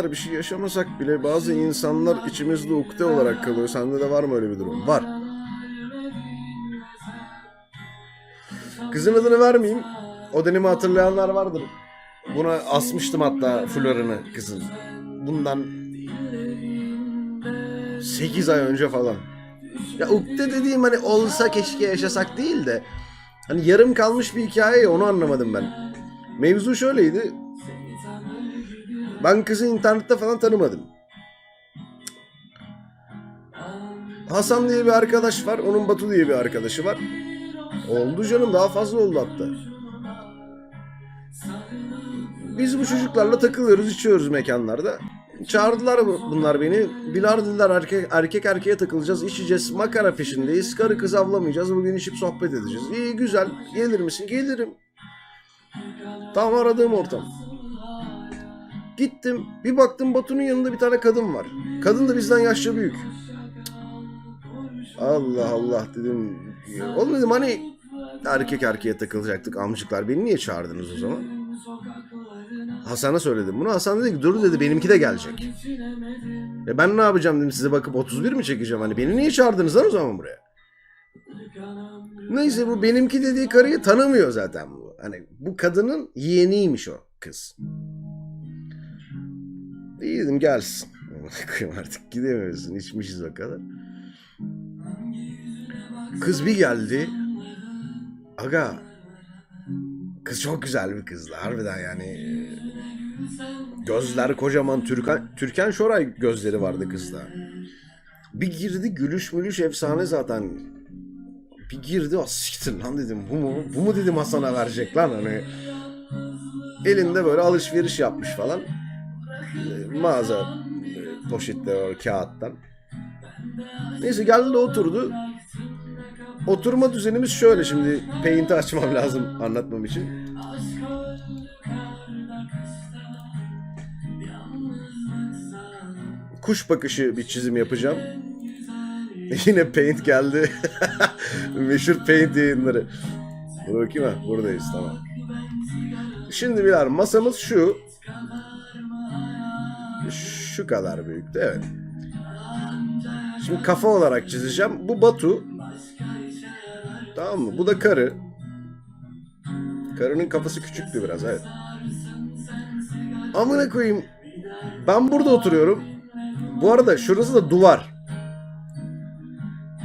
birader bir şey yaşamasak bile bazı insanlar içimizde ukde olarak kalıyor. Sende de var mı öyle bir durum? Var. Kızın adını vermeyeyim. O dönemi hatırlayanlar vardır. Buna asmıştım hatta fularını kızın. Bundan 8 ay önce falan. Ya ukde dediğim hani olsa keşke yaşasak değil de hani yarım kalmış bir hikaye onu anlamadım ben. Mevzu şöyleydi. Ben kızı internette falan tanımadım. Hasan diye bir arkadaş var. Onun Batu diye bir arkadaşı var. Oldu canım daha fazla oldu hatta. Biz bu çocuklarla takılıyoruz, içiyoruz mekanlarda. Çağırdılar bu- bunlar beni. Bilar dediler erkek, erkek erkeğe takılacağız, içeceğiz, makara peşindeyiz. Karı kız avlamayacağız, bugün içip sohbet edeceğiz. İyi güzel, gelir misin? Gelirim. Tam aradığım ortam. Gittim, bir baktım Batu'nun yanında bir tane kadın var. Kadın da bizden yaşça büyük. Allah Allah dedim. Oğlum dedim hani erkek erkeğe takılacaktık amcıklar. Beni niye çağırdınız o zaman? Hasan'a söyledim bunu. Hasan dedi ki dur dedi benimki de gelecek. E ben ne yapacağım dedim size bakıp 31 mi çekeceğim hani beni niye çağırdınız lan o zaman buraya? Neyse bu benimki dediği karıyı tanımıyor zaten bu. Hani bu kadının yeğeniymiş o kız. Dedim gelsin. Artık gidemiyorsun içmişiz o kadar. Kız bir geldi. Aga Kız çok güzel bir kızdı harbiden yani. Gözler kocaman Türkan, Türkan Şoray gözleri vardı kızda. Bir girdi gülüş mülüş efsane zaten. Bir girdi siktir lan dedim. Bu mu? Bu mu dedim Hasan'a verecek lan hani. Elinde böyle alışveriş yapmış falan. Ee, Mağaza e, poşetleri var kağıttan. Neyse geldi de oturdu. Oturma düzenimiz şöyle şimdi. Paint'i açmam lazım anlatmam için. Kuş bakışı bir çizim yapacağım. Yine Paint geldi. Meşhur Paint yayınları. Dur bakayım ha. Buradayız tamam. Şimdi birer masamız şu. Şu kadar büyüktü evet. Şimdi kafa olarak çizeceğim. Bu Batu. Tamam mı? Bu da karı. Karının kafası küçüktü biraz evet. Amına koyayım. Ben burada oturuyorum. Bu arada şurası da duvar.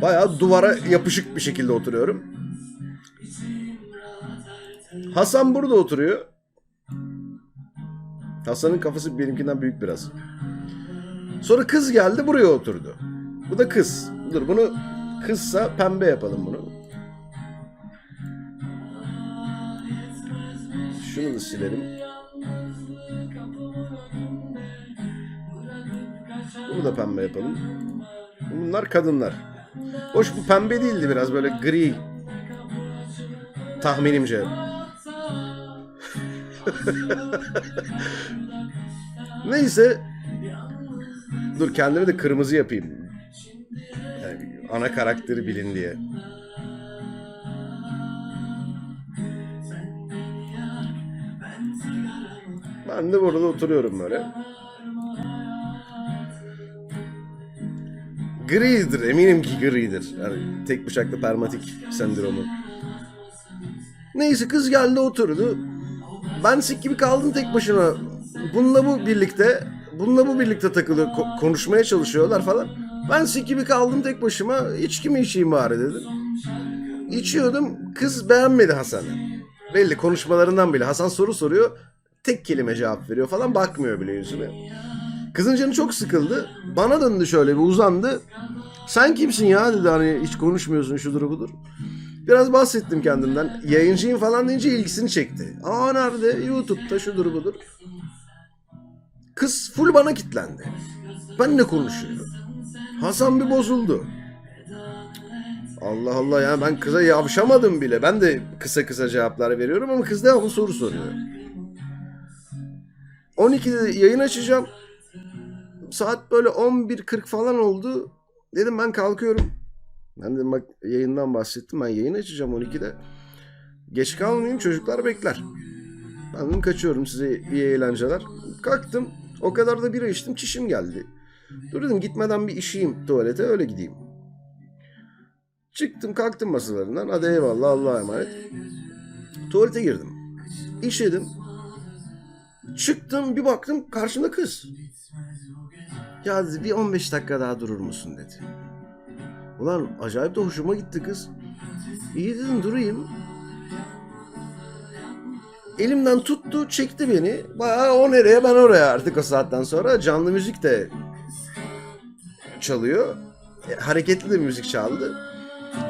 Bayağı duvara yapışık bir şekilde oturuyorum. Hasan burada oturuyor. Hasan'ın kafası benimkinden büyük biraz. Sonra kız geldi buraya oturdu. Bu da kız. Dur bunu kızsa pembe yapalım bunu. Şunu da silelim. Bunu da pembe yapalım. Bunlar kadınlar. Hoş bu pembe değildi biraz böyle gri. Tahminimce. Neyse. Dur kendimi de kırmızı yapayım. Yani ana karakteri bilin diye. Ben de burada oturuyorum böyle. Gridir. Eminim ki gridir. Yani tek bıçaklı permatik sendromu. Neyse kız geldi oturdu. Ben sik gibi kaldım tek başına. Bununla bu birlikte, bununla bu birlikte takılıyor, ko- konuşmaya çalışıyorlar falan. Ben sik gibi kaldım tek başıma. İçki mi içeyim bari dedim. İçiyordum. Kız beğenmedi Hasan'ı. Belli konuşmalarından bile. Hasan soru soruyor. Tek kelime cevap veriyor falan. Bakmıyor bile yüzüne. Kızın canı çok sıkıldı. Bana döndü şöyle bir uzandı. Sen kimsin ya dedi hani hiç konuşmuyorsun şudur budur. Biraz bahsettim kendimden. Yayıncıyım falan deyince ilgisini çekti. Aa nerede? YouTube'da şudur budur. Kız full bana kitlendi. Ben ne konuşuyorum? Hasan bir bozuldu. Allah Allah ya ben kıza yavşamadım bile. Ben de kısa kısa cevaplar veriyorum ama kız devamlı soru soruyor. 12'de yayın açacağım. Saat böyle 11.40 falan oldu. Dedim ben kalkıyorum. Ben dedim bak yayından bahsettim. Ben yayın açacağım 12'de. Geç kalmayayım çocuklar bekler. Ben dedim kaçıyorum size iyi eğlenceler. Kalktım. O kadar da bira içtim çişim geldi. Dur dedim gitmeden bir işeyim tuvalete öyle gideyim. Çıktım kalktım masalarından. Hadi eyvallah Allah'a emanet. Tuvalete girdim. İşedim. Çıktım bir baktım karşımda kız. Ya dedi bir 15 dakika daha durur musun dedi. Ulan acayip de hoşuma gitti kız. İyi dedim durayım. Elimden tuttu çekti beni. Bayağı o nereye ben oraya artık o saatten sonra. Canlı müzik de çalıyor. E, hareketli de müzik çaldı.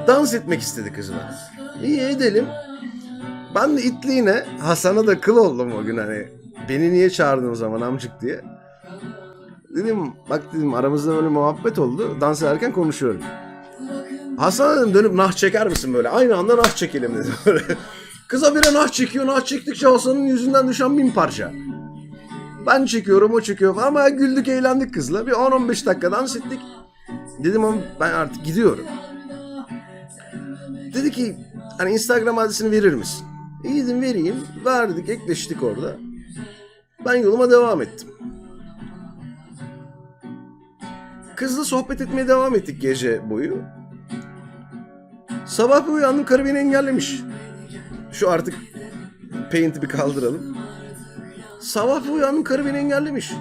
Dans etmek istedi kız bana. İyi edelim. Ben de itliğine Hasan'a da kıl oldum o gün hani. Beni niye çağırdın o zaman amcık diye. Dedim bak dedim aramızda böyle muhabbet oldu. Dans ederken konuşuyorum. Hasan dedim dönüp nah çeker misin böyle? Aynı anda nah çekelim dedim böyle. Kıza biri nah çekiyor. Nah çektikçe Hasan'ın yüzünden düşen bin parça. Ben çekiyorum o çekiyor ama güldük eğlendik kızla. Bir 10-15 dakika dans ettik. Dedim ama ben artık gidiyorum. Dedi ki hani Instagram adresini verir misin? İyi dedim vereyim. Verdik ekleştik orada. Ben yoluma devam ettim. Kızla sohbet etmeye devam ettik gece boyu. Sabah bir uyandım karı beni engellemiş. Şu artık paint'i bir kaldıralım. Sabah bir uyandım karı beni engellemiş.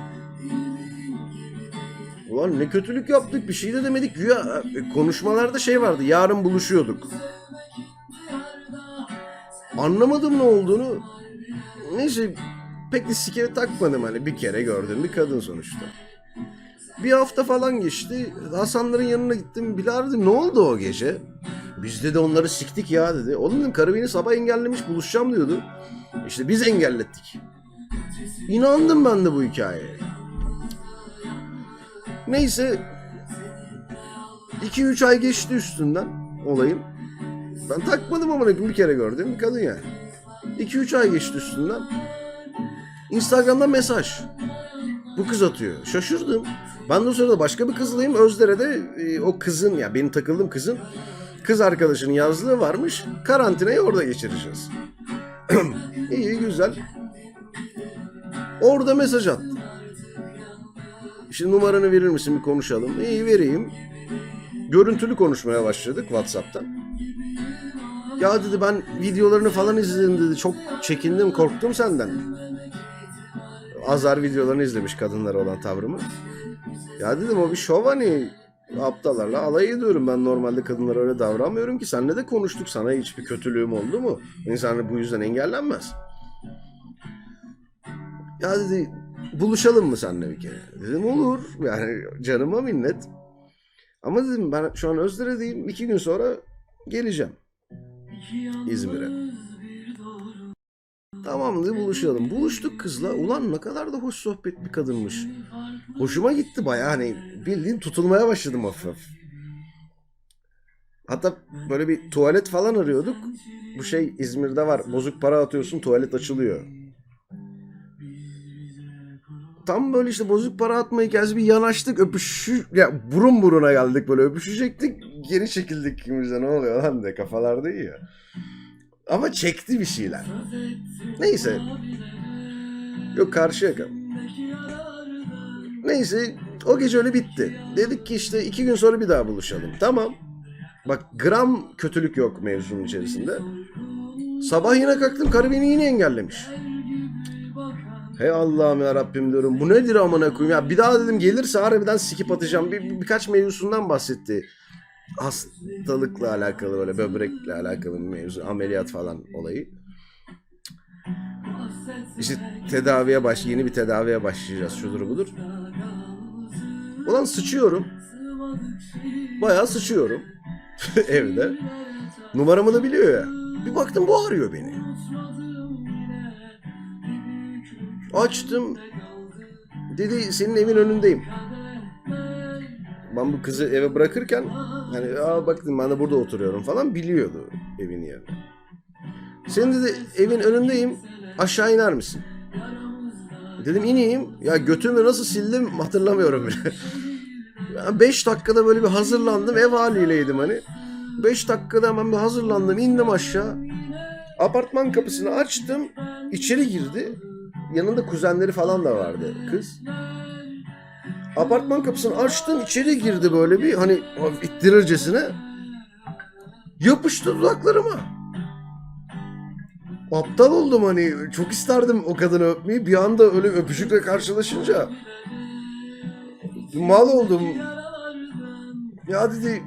Ulan ne kötülük yaptık bir şey de demedik. Güya e, konuşmalarda şey vardı yarın buluşuyorduk. Anlamadım ne olduğunu. Neyse pek de sikere takmadım hani bir kere gördüğüm bir kadın sonuçta. Bir hafta falan geçti. Hasanların yanına gittim. Bilal dedim ne oldu o gece? Biz de onları siktik ya dedi. Oğlum dedim karı sabah engellemiş buluşacağım diyordu. İşte biz engellettik. İnandım ben de bu hikayeye. Neyse 2-3 ay geçti üstünden olayın. Ben takmadım ama bir kere gördüm bir kadın yani. 2-3 ay geçti üstünden. Instagram'da mesaj. Bu kız atıyor. Şaşırdım. Ben de o sırada başka bir kızlayım. Özdere'de e, o kızın ya benim takıldığım kızın kız arkadaşının yazlığı varmış. Karantinayı orada geçireceğiz. İyi güzel. Orada mesaj attı. İşte numaranı verir misin bir konuşalım. İyi vereyim. Görüntülü konuşmaya başladık WhatsApp'tan. Ya dedi ben videolarını falan izledim dedi. Çok çekindim korktum senden. Azar videolarını izlemiş kadınlara olan tavrımı. Ya dedim o bir şov hani aptallarla alay ediyorum. Ben normalde kadınlara öyle davranmıyorum ki. Seninle de konuştuk. Sana hiçbir kötülüğüm oldu mu? İnsan bu yüzden engellenmez. Ya dedi buluşalım mı seninle bir kere? Dedim olur. Yani canıma minnet. Ama dedim ben şu an Özdere'deyim. iki gün sonra geleceğim. İzmir'e. Tamam dedi buluşalım. Buluştuk kızla. Ulan ne kadar da hoş sohbet bir kadınmış. Hoşuma gitti bayağı hani bildiğin tutulmaya başladım hafif. Hatta böyle bir tuvalet falan arıyorduk. Bu şey İzmir'de var. Bozuk para atıyorsun tuvalet açılıyor. Tam böyle işte bozuk para atma hikayesi bir yanaştık öpüşü ya burun buruna geldik böyle öpüşecektik geri çekildik ikimiz ne oluyor lan de kafalarda iyi ya. Ama çekti bir şeyler. Neyse. Yok karşı yaka. Neyse o gece öyle bitti. Dedik ki işte iki gün sonra bir daha buluşalım. Tamam. Bak gram kötülük yok mevzunun içerisinde. Sabah yine kalktım karı beni yine engellemiş. Hey Allah'ım ya Rabbim diyorum. Bu nedir amına koyayım ya. Bir daha dedim gelirse harbiden sikip atacağım. Bir, bir- birkaç mevzusundan bahsetti. Hastalıkla alakalı böyle böbrekle alakalı bir mevzu. Ameliyat falan olayı. İşte tedaviye baş, yeni bir tedaviye başlayacağız şudur budur. Ulan sıçıyorum. Bayağı sıçıyorum. Evde. Numaramı da biliyor ya. Bir baktım bu arıyor beni. Açtım. Dedi senin evin önündeyim. Ben bu kızı eve bırakırken hani aa bak ben de burada oturuyorum falan biliyordu evin yerini. Senin dedi evin önündeyim aşağı iner misin? Dedim ineyim. Ya götümü nasıl sildim hatırlamıyorum bile. 5 dakikada böyle bir hazırlandım. Ev haliyleydim hani. 5 dakikada hemen bir hazırlandım. indim aşağı. Apartman kapısını açtım. içeri girdi. Yanında kuzenleri falan da vardı kız. Apartman kapısını açtım içeri girdi böyle bir hani ittirircesine. Yapıştı dudaklarıma. Aptal oldum hani çok isterdim o kadını öpmeyi bir anda öyle öpücükle karşılaşınca. Mal oldum. Ya dedi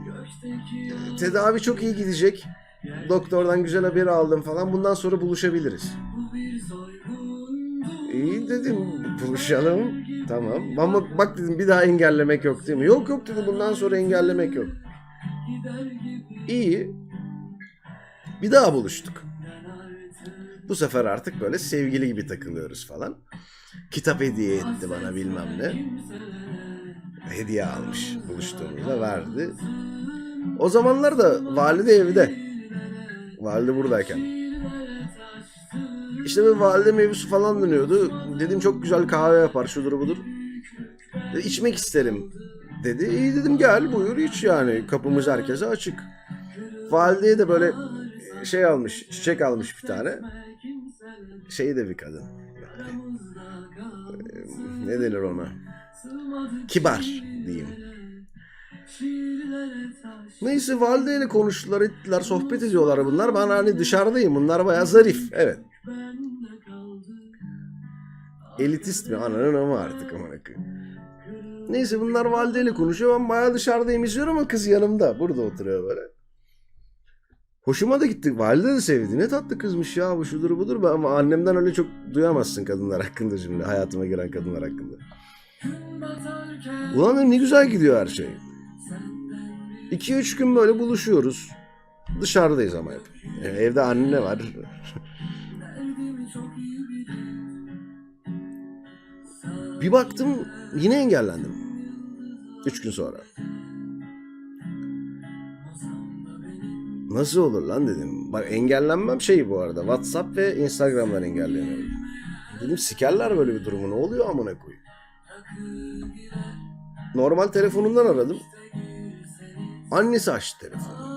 tedavi çok iyi gidecek. Doktordan güzel haberi aldım falan. Bundan sonra buluşabiliriz. İyi dedim buluşalım. Tamam. Ama bak dedim bir daha engellemek yok değil mi? Yok yok dedi bundan sonra engellemek yok. İyi. Bir daha buluştuk. Bu sefer artık böyle sevgili gibi takılıyoruz falan. Kitap hediye etti bana bilmem ne. Hediye almış buluştuğumuzda verdi. O zamanlar da valide evde. Valide buradayken. İşte bir valide mevzusu falan dönüyordu. Dedim çok güzel kahve yapar şudur budur. Dedi, içmek isterim dedi. İyi dedim gel buyur iç yani. Kapımız herkese açık. Valideye de böyle şey almış, çiçek almış bir tane. Şey de bir kadın. Yani, ne denir ona? Kibar diyeyim. Neyse valideyle konuştular ettiler sohbet ediyorlar bunlar. Ben hani dışarıdayım bunlar bayağı zarif. Evet. Elitist mi? Ananın ama artık amına. Neyse bunlar valideyle konuşuyor. Ben bayağı dışarıdayım izliyorum ama kız yanımda. Burada oturuyor böyle. Hoşuma da gitti. Valide de sevdi. Ne tatlı kızmış ya bu şudur budur. Ben- Ama annemden öyle çok duyamazsın kadınlar hakkında şimdi. Hayatıma giren kadınlar hakkında. Ulan ne güzel gidiyor her şey. 2-3 gün böyle buluşuyoruz. Dışarıdayız ama hep. Evde anne var. Bir baktım yine engellendim. 3 gün sonra. Nasıl olur lan dedim. Bak engellenmem şey bu arada. WhatsApp ve Instagram'dan engelleniyorum. Dedim sikerler böyle bir durumu. Ne oluyor amına koyayım. Normal telefonundan aradım. Annesi açtı telefonu.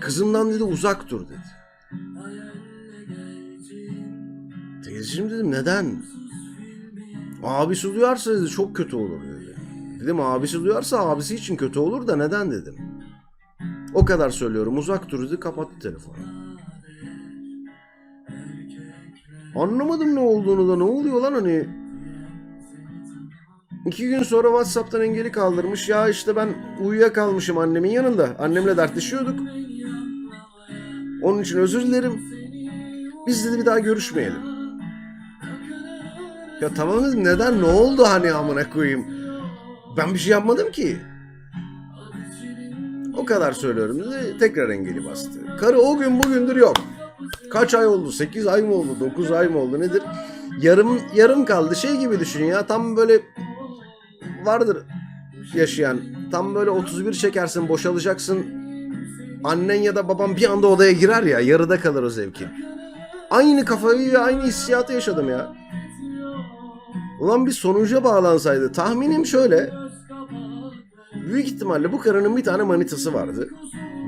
Kızımdan dedi uzak dur dedi. Teyzeciğim dedim neden? Abisi duyarsa dedi çok kötü olur dedi. Dedim abisi duyarsa abisi için kötü olur da neden dedim. O kadar söylüyorum uzak dur dedi kapattı telefonu. Anlamadım ne olduğunu da ne oluyor lan hani. İki gün sonra Whatsapp'tan engeli kaldırmış. Ya işte ben uyuyakalmışım annemin yanında. Annemle dertleşiyorduk. Onun için özür dilerim. Biz dedi bir daha görüşmeyelim. Ya tamam dedim neden ne oldu hani amına koyayım. Ben bir şey yapmadım ki. O kadar söylüyorum dedi. Tekrar engeli bastı. Karı o gün bugündür yok. Kaç ay oldu? 8 ay mı oldu? 9 ay mı oldu? Nedir? Yarım yarım kaldı. Şey gibi düşün ya. Tam böyle vardır yaşayan. Tam böyle 31 çekersin, boşalacaksın. Annen ya da baban bir anda odaya girer ya. Yarıda kalır o zevki. Aynı kafayı ve aynı hissiyatı yaşadım ya. Ulan bir sonuca bağlansaydı. Tahminim şöyle. Büyük ihtimalle bu karının bir tane manitası vardı.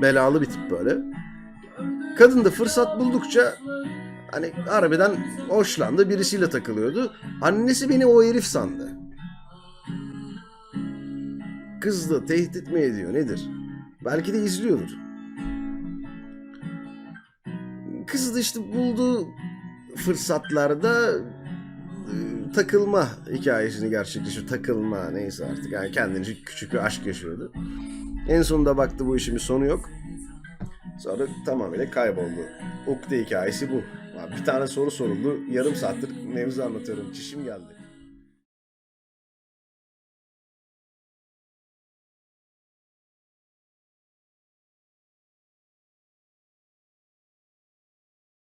Belalı bir tip böyle. Kadın da fırsat buldukça hani harbiden hoşlandı birisiyle takılıyordu. Annesi beni o herif sandı. Kızdı tehdit mi ediyor nedir? Belki de izliyordur. Kız da işte bulduğu fırsatlarda e, takılma hikayesini gerçekleştiriyor. Takılma neyse artık yani kendince küçük bir aşk yaşıyordu. En sonunda baktı bu işin bir sonu yok. Sonra tamamıyla kayboldu. Ukde hikayesi bu. Bir tane soru soruldu. Yarım saattir mevzu anlatıyorum. Çişim geldi.